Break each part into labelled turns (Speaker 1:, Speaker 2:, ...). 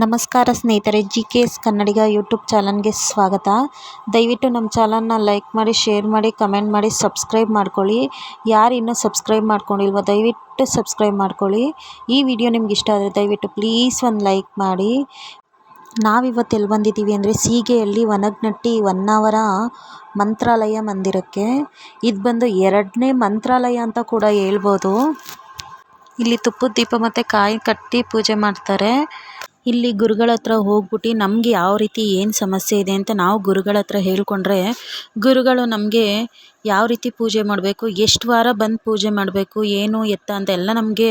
Speaker 1: ನಮಸ್ಕಾರ ಸ್ನೇಹಿತರೆ G K S Kannadiga YouTube ಚಾನಲ್ಗೆ ಸ್ವಾಗತ. ದಯವಿಟ್ಟು ನಮ್ಮ ಚಾನಲ್ನ ಲೈಕ್ ಮಾಡಿ, ಶೇರ್ ಮಾಡಿ, ಕಮೆಂಟ್ ಮಾಡಿ, ಸಬ್ಸ್ಕ್ರೈಬ್ ಮಾಡ್ಕೊಳ್ಳಿ. ಯಾರು ಇನ್ನೂ ಸಬ್ಸ್ಕ್ರೈಬ್ ಮಾಡ್ಕೊಂಡಿಲ್ವೋ, ದಯವಿಟ್ಟು ಸಬ್ಸ್ಕ್ರೈಬ್ ಮಾಡ್ಕೊಳ್ಳಿ. ಈ ವಿಡಿಯೋ ನಿಮ್ಗೆ ಇಷ್ಟ ಆದರೆ ದಯವಿಟ್ಟು ಪ್ಲೀಸ್ ಒಂದು ಲೈಕ್ ಮಾಡಿ. ನಾವಿವತ್ತು ಎಲ್ಲಿ ಬಂದಿದ್ದೀವಿ ಅಂದರೆ ಸೀಗೆಯಲ್ಲಿ ಒನಗ್ನಟ್ಟಿ ಹೊನ್ನಾವರ ಮಂತ್ರಾಲಯ ಮಂದಿರಕ್ಕೆ. ಇದು ಬಂದು ಎರಡನೇ ಮಂತ್ರಾಲಯ ಅಂತ ಕೂಡ ಹೇಳ್ಬೋದು. ಇಲ್ಲಿ ತುಪ್ಪದ ದೀಪ ಮತ್ತು ಕಾಯಿ ಕಟ್ಟಿ ಪೂಜೆ ಮಾಡ್ತಾರೆ. ಇಲ್ಲಿ ಗುರುಗಳ ಹತ್ರ ಹೋಗ್ಬಿಟ್ಟು ನಮಗೆ ಯಾವ ರೀತಿ ಏನು ಸಮಸ್ಯೆ ಇದೆ ಅಂತ ನಾವು ಗುರುಗಳ ಹತ್ರ ಹೇಳ್ಕೊಂಡ್ರೆ ಗುರುಗಳು ನಮಗೆ ಯಾವ ರೀತಿ ಪೂಜೆ ಮಾಡಬೇಕು ಎಷ್ಟು ವಾರ ಬಂದು ಪೂಜೆ ಮಾಡಬೇಕು ಏನು ಎತ್ತ ಅಂತ ಎಲ್ಲ ನಮಗೆ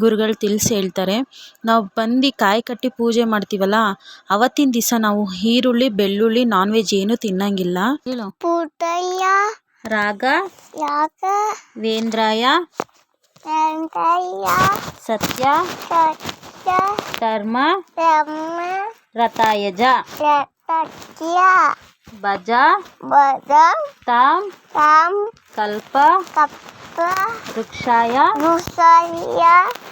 Speaker 1: ಗುರುಗಳು ತಿಳಿಸಿ ಹೇಳ್ತಾರೆ. ನಾವು ಬಂದು ಕಾಯಿ ಕಟ್ಟಿ ಪೂಜೆ ಮಾಡ್ತೀವಲ್ಲ ಅವತ್ತಿನ ದಿವಸ ನಾವು ಈರುಳ್ಳಿ ಬೆಳ್ಳುಳ್ಳಿ ನಾನ್ ವೆಜ್ ಏನು ತಿನ್ನಂಗಿಲ್ಲ. ರಾಗ. ವೇಂದ್ರಾಯ. ಸತ್ಯ. ధర్మ
Speaker 2: రతాయజ
Speaker 1: భజ
Speaker 2: భజ
Speaker 1: తాం
Speaker 2: తాం
Speaker 1: కల్ప
Speaker 2: కల్ప
Speaker 1: వృక్షాయ
Speaker 2: వృక్షాయ.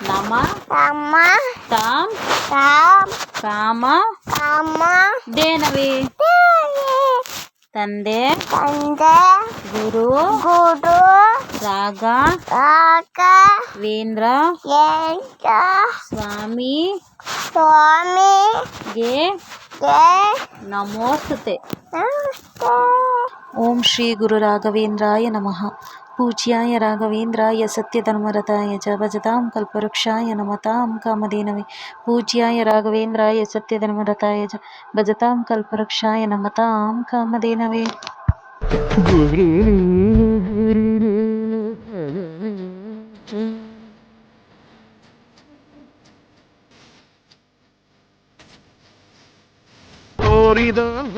Speaker 1: నమ
Speaker 2: నమ
Speaker 1: తాం
Speaker 2: తాం
Speaker 1: కామ
Speaker 2: కామ
Speaker 1: దేనవి?
Speaker 2: దేనవి?
Speaker 1: ತಂದೆ
Speaker 2: ತಂದೆ
Speaker 1: ಗುರು
Speaker 2: ಗುರು
Speaker 1: ರಾಗ
Speaker 2: ರಾಗ
Speaker 1: ವೇಂದ್ರ
Speaker 2: ಎಂಟ
Speaker 1: ಸ್ವಾಮಿ
Speaker 2: ಸ್ವಾಮಿ
Speaker 1: ಗೆ
Speaker 2: ಗೆ
Speaker 1: ನಮೋಸ್ತುತೆ
Speaker 2: ನಮಸ್ತೆ
Speaker 1: ஓம் ஸ்ரீ குரு ராகவேந்திராய நமஹா. பூஜ்யாய ராகவேந்திராய சத்யதர்மரதாய ஜ பஜதாம் கல்பவருக்ஷாய நமதாம் காமதேனவே. பூஜ்யாய ராகவேந்திராய சத்யதர்மரதாய ஜ பஜதாம் கல்பவருக்ஷாய நமதாம் காமதேனவே.
Speaker 3: ஓரிதான்